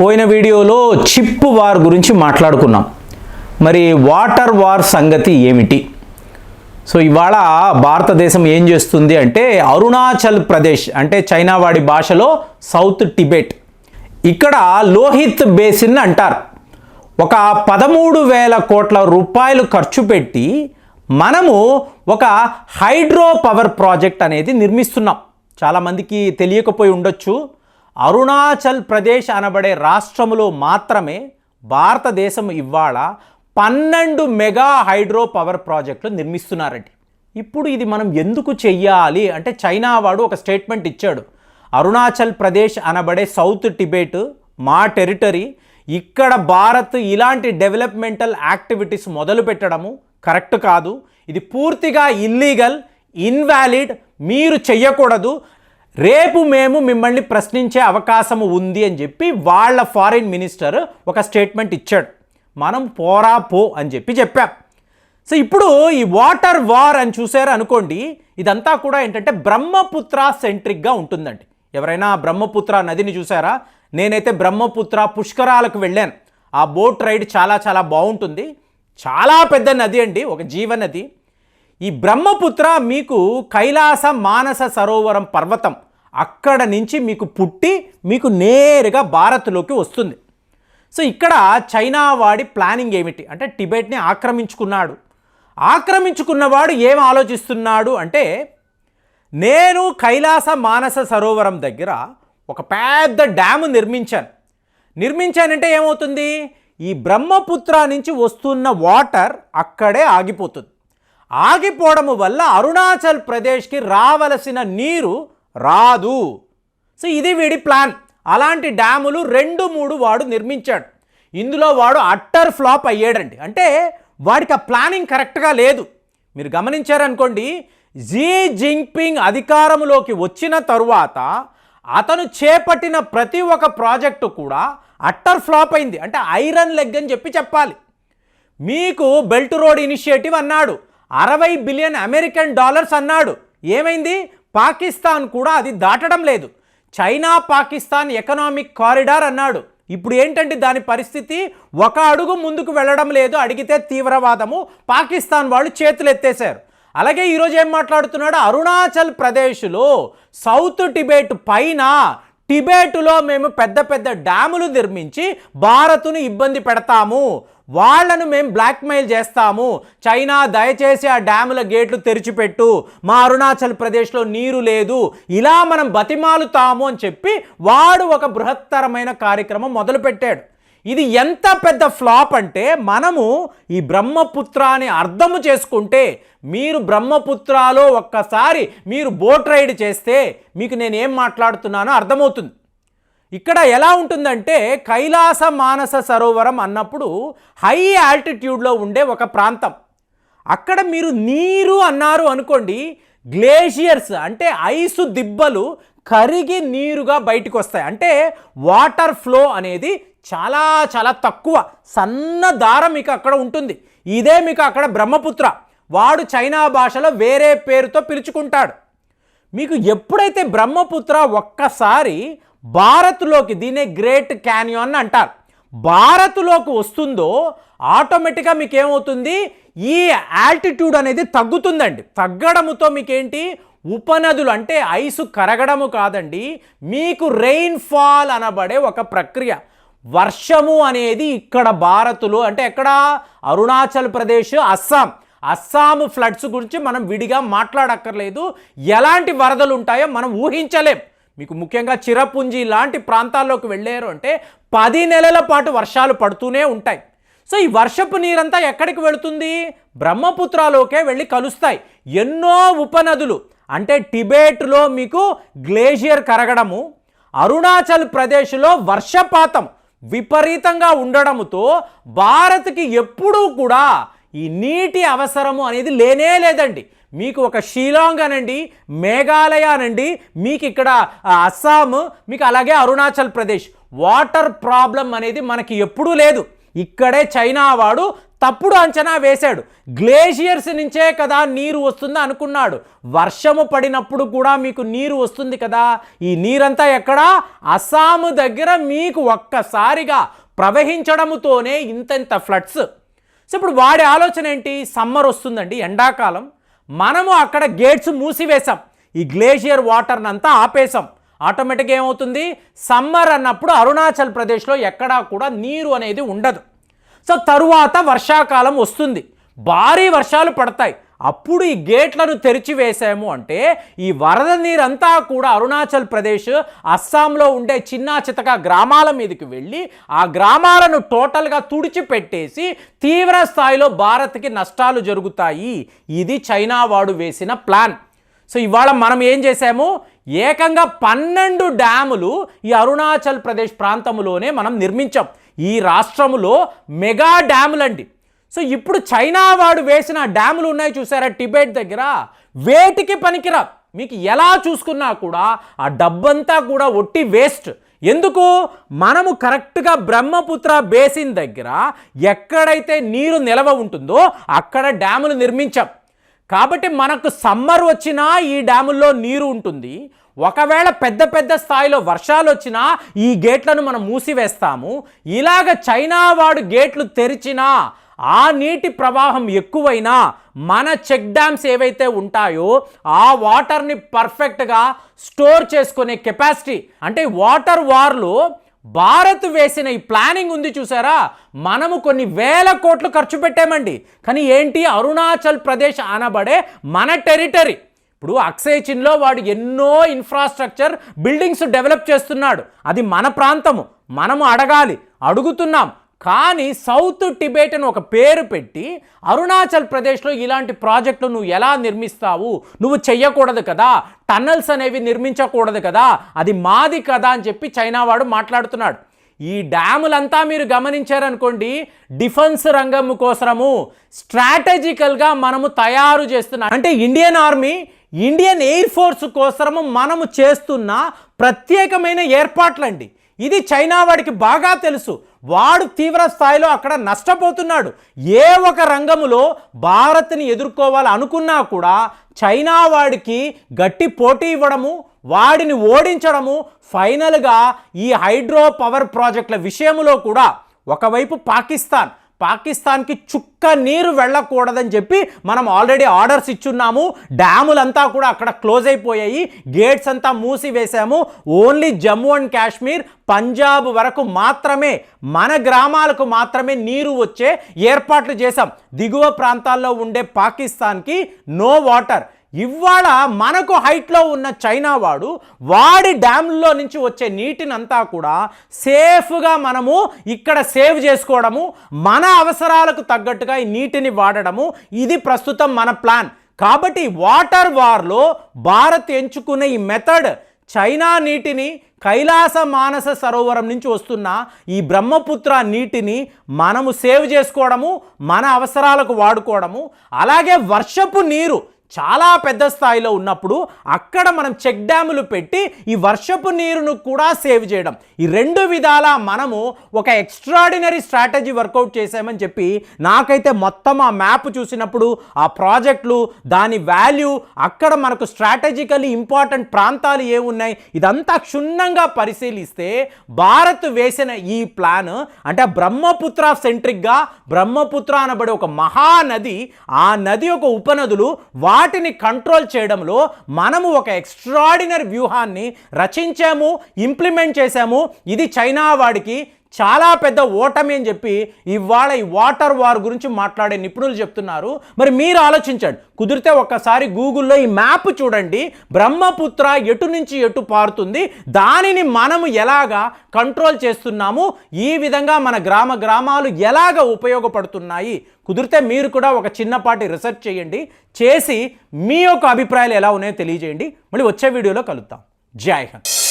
పోయిన వీడియోలో chip war గురించి మాట్లాడుకున్నాం. మరి వాటర్ వార్ సంగతి ఏమిటి? సో ఇవాళ భారతదేశం ఏం చేస్తుంది అంటే అరుణాచల్ ప్రదేశ్ అంటే చైనా వాడి భాషలో సౌత్ టిబెట్. ఇక్కడ లోహిత్ బేసిన్ అంటారు. ఒక పదమూడు వేల కోట్ల రూపాయలు ఖర్చు పెట్టి మనము ఒక హైడ్రో పవర్ ప్రాజెక్ట్ అనేది నిర్మిస్తున్నాం. చాలామందికి తెలియకపోయి ఉండొచ్చు. అరుణాచల్ ప్రదేశ్ అనబడే రాష్ట్రములో మాత్రమే భారతదేశం ఇవాళ పన్నెండు మెగా హైడ్రో పవర్ ప్రాజెక్టులు నిర్మిస్తున్నారండి. ఇప్పుడు ఇది మనం ఎందుకు చెయ్యాలి అంటే చైనా వాడు ఒక స్టేట్మెంట్ ఇచ్చాడు. అరుణాచల్ ప్రదేశ్ అనబడే సౌత్ టిబెట్ మా టెరిటరీ ఇక్కడ భారత్ ఇలాంటి డెవలప్మెంటల్ యాక్టివిటీస్ మొదలు పెట్టడము కరెక్ట్ కాదు. ఇది పూర్తిగా ఇల్లీగల్ ఇన్వాలిడ్ మీరు చెయ్యకూడదు. రేపు మేము మిమ్మల్ని ప్రశ్నించే అవకాశం ఉంది అని చెప్పి వాళ్ళ ఫారిన్ మినిస్టర్ ఒక స్టేట్మెంట్ ఇచ్చాడు. మనం పోరా పో అని చెప్పి చెప్పాం. సో ఇప్పుడు ఈ వాటర్ వార్ అని చూసారు అనుకోండి ఇదంతా కూడా ఏంటంటే బ్రహ్మపుత్ర సెంట్రిక్గా ఉంటుందండి. ఎవరైనా బ్రహ్మపుత్ర నదిని చూసారా నేనైతే బ్రహ్మపుత్ర పుష్కరాలకు వెళ్ళాను. ఆ బోట్ రైడ్ చాలా చాలా బాగుంటుంది. చాలా పెద్ద నది అండి ఒక జీవనది ఈ బ్రహ్మపుత్ర మీకు కైలాస మానస సరోవరం పర్వతం అక్కడ నుంచి మీకు పుట్టి మీకు నేరుగా భారత్లోకి వస్తుంది. సో ఇక్కడ చైనా వాడి ప్లానింగ్ ఏమిటి? అంటే టిబెట్ని ఆక్రమించుకున్నాడు. ఆక్రమించుకున్నవాడు ఏం ఆలోచిస్తున్నాడు అంటే నేను కైలాస మానస సరోవరం దగ్గర ఒక పెద్ద డ్యాము నిర్మించాను. నిర్మించానంటే ఏమవుతుంది? ఈ బ్రహ్మపుత్ర నుంచి వస్తున్న వాటర్ అక్కడే ఆగిపోతుంది. ఆగిపోవడం వల్ల అరుణాచల్ ప్రదేశ్కి రావలసిన నీరు రాదు. సో ఇది వీడి ప్లాన్. అలాంటి డ్యాములు రెండు మూడు వాడు నిర్మించాడు. ఇందులో వాడు అట్టర్ ఫ్లాప్ అయ్యాడండి. అంటే వాడికి ఆ ప్లానింగ్ కరెక్ట్గా లేదు. మీరు గమనించారనుకోండి జీ జింగ్పింగ్ అధికారంలోకి వచ్చిన తరువాత అతను చేపట్టిన ప్రతి ఒక్క ప్రాజెక్టు కూడా అట్టర్ ఫ్లాప్ అయింది. అంటే ఐరన్ లెగ్ అని చెప్పి చెప్పాలి. మీకు బెల్ట్ రోడ్ ఇనిషియేటివ్ అన్నాడు. అరవై బిలియన్ అమెరికన్ డాలర్స్ అన్నాడు. ఏమైంది? పాకిస్తాన్ కూడా అది దాటడం లేదు. చైనా పాకిస్తాన్ ఎకనామిక్ కారిడార్ అన్నాడు. ఇప్పుడు ఏంటంటే దాని పరిస్థితి? ఒక అడుగు ముందుకు వెళ్ళడం లేదు అడిగితే తీవ్రవాదము. పాకిస్తాన్ వాళ్ళు చేతులు ఎత్తేశారు అలాగే ఈరోజు ఏం మాట్లాడుతున్నాడు? అరుణాచల్ ప్రదేశ్లో సౌత్ టిబెట్ పైన టిబెట్లో మేము పెద్ద పెద్ద డ్యాములు నిర్మించి భారత్ను ఇబ్బంది పెడతాము. వాళ్ళను మేము బ్లాక్మెయిల్ చేస్తాము. చైనా దయచేసి ఆ డ్యాముల గేట్లు తెరిచిపెట్టు. మా అరుణాచల్ ప్రదేశ్లో నీరు లేదు. ఇలా మనం బతిమాలుతాము అని చెప్పి వాడు ఒక బృహత్తరమైన కార్యక్రమం మొదలుపెట్టాడు. ఇది ఎంత పెద్ద ఫ్లాప్ అంటే మనము ఈ బ్రహ్మపుత్రాన్ని అర్థము చేసుకుంటే మీరు బ్రహ్మపుత్రలో ఒక్కసారి మీరు బోట్ రైడ్ చేస్తే మీకు నేను ఏం మాట్లాడుతున్నానో అర్థమవుతుంది. ఇక్కడ ఎలా ఉంటుందంటే కైలాస మానస సరోవరం అన్నప్పుడు హై ఆల్టిట్యూడ్లో ఉండే ఒక ప్రాంతం. అక్కడ మీరు నీరు అన్నారు అనుకోండి గ్లేషియర్స్ అంటే ఐసు దిబ్బలు కరిగి నీరుగా బయటకు వస్తాయి అంటే వాటర్ ఫ్లో అనేది చాలా చాలా తక్కువ సన్న దారం మీకు అక్కడ ఉంటుంది. ఇదే మీకు అక్కడ బ్రహ్మపుత్ర. వాడు చైనా భాషలో వేరే పేరుతో పిలుచుకుంటాడు. మీకు ఎప్పుడైతే బ్రహ్మపుత్ర ఒక్కసారి భారత్లోకి దీనే గ్రేట్ క్యానియాన్ అంటారు. భారత్లోకి వస్తుందో ఆటోమేటిక్గా మీకు ఏమవుతుంది ఈ ఆల్టిట్యూడ్ అనేది తగ్గుతుందండి. తగ్గడముతో మీకేంటి? ఉపనదులు అంటే ఐసు కరగడము కాదండి. మీకు రెయిన్ ఫాల్ అనబడే ఒక ప్రక్రియ. వర్షము అనేది ఇక్కడ భారత్లో అంటే ఎక్కడ? అరుణాచల్ ప్రదేశ్ అస్సాం. అస్సాం ఫ్లడ్స్ గురించి మనం విడిగా మాట్లాడక్కర్లేదు. ఎలాంటి వరదలు ఉంటాయో మనం ఊహించలేం. మీకు ముఖ్యంగా చిరపుంజి లాంటి ప్రాంతాల్లోకి వెళ్ళారు అంటే పది నెలల పాటు వర్షాలు పడుతూనే ఉంటాయి. సో ఈ వర్షపు నీరంతా ఎక్కడికి వెళుతుంది? బ్రహ్మపుత్రలోకే వెళ్ళి కలుస్తాయి. ఎన్నో ఉపనదులు. అంటే టిబెట్లో మీకు గ్లేషియర్ కరగడము అరుణాచల్ ప్రదేశ్లో వర్షపాతం విపరీతంగా ఉండడముతో భారత్కి ఎప్పుడూ కూడా ఈ నీటి అవసరము అనేది లేనే లేదండి. మీకు ఒక షీలాంగ్ అనండి మేఘాలయ అనండి మీకు ఇక్కడ అస్సాం మీకు అలాగే అరుణాచల్ ప్రదేశ్. వాటర్ ప్రాబ్లం అనేది మనకి ఎప్పుడూ లేదు. ఇక్కడే చైనా వాడు తప్పుడు అంచనా వేశాడు. గ్లేషియర్స్ నుంచే కదా నీరు వస్తుంది అనుకున్నాడు. వర్షము పడినప్పుడు కూడా మీకు నీరు వస్తుంది కదా. ఈ నీరంతా ఎక్కడ? అస్సాము దగ్గర మీకు ఒక్కసారిగా ప్రవహించడముతోనే ఇంతెంత ఫ్లడ్స్. సో ఇప్పుడు వాడి ఆలోచన ఏంటి? సమ్మర్ వస్తుందండి ఎండాకాలం. మనము అక్కడ గేట్స్ మూసివేశాం. ఈ గ్లేషియర్ వాటర్ని అంతా ఆపేశాం. ఆటోమేటిక్గా ఏమవుతుంది? సమ్మర్ అన్నప్పుడు అరుణాచల్ ప్రదేశ్లో ఎక్కడా కూడా నీరు అనేది ఉండదు. సో తరువాత వర్షాకాలం వస్తుంది. భారీ వర్షాలు పడతాయి. అప్పుడు ఈ గేట్లను తెరిచి వేసాము అంటే ఈ వరద నీరంతా కూడా అరుణాచల్ ప్రదేశ్ అస్సాంలో ఉండే చిన్న చితక గ్రామాల మీదకి వెళ్ళి ఆ గ్రామాలను టోటల్గా తుడిచిపెట్టేసి తీవ్ర స్థాయిలో భారత్కి నష్టాలు జరుగుతాయి. ఇది చైనా వాడు వేసిన ప్లాన్. సో ఇవాళ మనం ఏం చేసాము ఏకంగా పన్నెండు డ్యాములు ఈ అరుణాచల్ ప్రదేశ్ ప్రాంతంలోనే మనం నిర్మించాం. ఈ రాష్ట్రములో మెగా డ్యాములండి. సో ఇప్పుడు చైనా వాడు వేసిన డ్యాములు ఉన్నాయి చూసారా? టిబెట్ దగ్గర. వేటికి పనికిరా? మీకు ఎలా చూసుకున్నా కూడా ఆ డబ్బంతా కూడా ఒట్టి వేస్ట్. ఎందుకు? మనము కరెక్ట్గా బ్రహ్మపుత్ర బేసిన్ దగ్గర ఎక్కడైతే నీరు నిలవ ఉంటుందో అక్కడ డ్యాములు నిర్మించాం. కాబట్టి మనకు సమ్మర్ వచ్చినా ఈ డ్యాముల్లో నీరు ఉంటుంది. ఒకవేళ పెద్ద పెద్ద స్థాయిలో వర్షాలు వచ్చినా ఈ గేట్లను మనం మూసివేస్తాము. ఇలాగ చైనా వాడు గేట్లు తెరిచినా ఆ నీటి ప్రవాహం ఎక్కువైనా మన చెక్ డ్యామ్స్ ఏవైతే ఉంటాయో ఆ వాటర్ని పర్ఫెక్ట్గా స్టోర్ చేసుకునే కెపాసిటీ అంటే వాటర్ వార్లో భారత్ వేసిన ఈ ప్లానింగ్ ఉంది చూసారా? మనము కొన్ని వేల కోట్లు ఖర్చు పెట్టామండి. కానీ ఏంటి? అరుణాచల్ ప్రదేశ్ అనబడే మన టెరిటరీ. ఇప్పుడు అక్షయ్ చిన్లో వాడు ఎన్నో ఇన్ఫ్రాస్ట్రక్చర్ బిల్డింగ్స్ డెవలప్ చేస్తున్నాడు. అది మన ప్రాంతము. మనము అడగాలి. అడుగుతున్నాం. కానీ సౌత్ టిబెట్ అని ఒక పేరు పెట్టి అరుణాచల్ ప్రదేశ్లో ఇలాంటి ప్రాజెక్టులు నువ్వు ఎలా నిర్మిస్తావు? నువ్వు చెయ్యకూడదు కదా. టన్నల్స్ అనేవి నిర్మించకూడదు కదా. అది మాది కదా అని చెప్పి చైనా వాడు మాట్లాడుతున్నాడు. ఈ డ్యాములంతా మీరు గమనించారనుకోండి డిఫెన్స్ రంగం కోసము స్ట్రాటజికల్గా మనము తయారు చేస్తున్నాం అంటే Indian army Indian air force కోసము మనము చేస్తున్న ప్రత్యేకమైన ఏర్పాట్లండి. ఇది చైనా వాడికి బాగా తెలుసు. వాడు తీవ్ర స్థాయిలో అక్కడ నష్టపోతున్నాడు. ఏ ఒక రంగములో భారత్ని ఎదుర్కోవాలి అనుకున్నా కూడా చైనా వాడికి గట్టి పోటీ ఇవ్వడము వాడిని ఓడించడము ఫైనల్గా ఈ హైడ్రో పవర్ ప్రాజెక్టుల విషయంలో కూడా ఒకవైపు పాకిస్తాన్ పాకిస్తాన్కి చుక్క నీరు వెళ్ళకూడదని చెప్పి మనం ఆల్రెడీ ఆర్డర్స్ ఇచ్చున్నాము. డ్యాములంతా కూడా అక్కడ క్లోజ్ అయిపోయాయి. గేట్స్ అంతా మూసివేశాము ఓన్లీ జమ్మూ అండ్ కాశ్మీర్ పంజాబ్ వరకు మాత్రమే మన గ్రామాలకు మాత్రమే నీరు వచ్చే ఏర్పాట్లు చేశాం. దిగువ ప్రాంతాల్లో ఉండే పాకిస్తాన్కి నో వాటర్ ఇవాళ మనకు హైట్లో ఉన్న చైనా వాడు వాడి డ్యామ్లో నుంచి వచ్చే నీటినంతా కూడా సేఫ్గా మనము ఇక్కడ సేవ్ చేసుకోవడము మన అవసరాలకు తగ్గట్టుగా ఈ నీటిని వాడడము ఇది ప్రస్తుతం మన ప్లాన్ కాబట్టి వాటర్ వార్లో భారత్ ఎంచుకునే ఈ మెథడ్ చైనా నీటిని కైలాస మానస సరోవరం నుంచి వస్తున్న ఈ బ్రహ్మపుత్ర నీటిని మనము సేవ్ చేసుకోవడము మన అవసరాలకు వాడుకోవడము అలాగే వర్షపు నీరు చాలా పెద్ద స్థాయిలో ఉన్నప్పుడు అక్కడ మనం చెక్ డ్యాములు పెట్టి ఈ వర్షపు నీరును కూడా సేవ్ చేయడం. ఈ రెండు విధాల మనము ఒక ఎక్స్ట్రాడినరీ స్ట్రాటజీ వర్కౌట్ చేసామని చెప్పి నాకైతే మొత్తం ఆ మ్యాప్ చూసినప్పుడు ఆ ప్రాజెక్టులు దాని వాల్యూ అక్కడ మనకు స్ట్రాటజికలీ ఇంపార్టెంట్ ప్రాంతాలు ఏమున్నాయి ఇదంతా క్షుణ్ణంగా పరిశీలిస్తే భారత్ వేసిన ఈ ప్లాన్ అంటే బ్రహ్మపుత్ర సెంట్రిక్గా బ్రహ్మపుత్ర అనబడే ఒక మహానది ఆ నది యొక్క ఉపనదులు వాటిని కంట్రోల్ చేయడంలో మనము ఒక ఎక్స్ట్రాడినరీ వ్యూహాన్ని రచించాము ఇంప్లిమెంట్ చేశాము. ఇది చైనా వాడికి చాలా పెద్ద ఓటమి అని చెప్పి ఇవాళ ఈ వాటర్ వార్ గురించి మాట్లాడే నిపుణులు చెప్తున్నారు. మరి మీరు ఆలోచించండి. కుదిరితే ఒక్కసారి గూగుల్లో ఈ మ్యాప్ చూడండి. బ్రహ్మపుత్ర ఎటు నుంచి ఎటు పారుతుంది. దానిని మనము ఎలాగా కంట్రోల్ చేస్తున్నాము? ఈ విధంగా మన గ్రామ గ్రామాలు ఎలాగ ఉపయోగపడుతున్నాయి? కుదిరితే మీరు కూడా ఒక చిన్నపాటి రీసెర్చ్ చేయండి. చేసి మీ యొక్క అభిప్రాయాలు ఎలా ఉన్నాయో తెలియజేయండి. మళ్ళీ వచ్చే వీడియోలో కలుద్దాం. జై హింద్.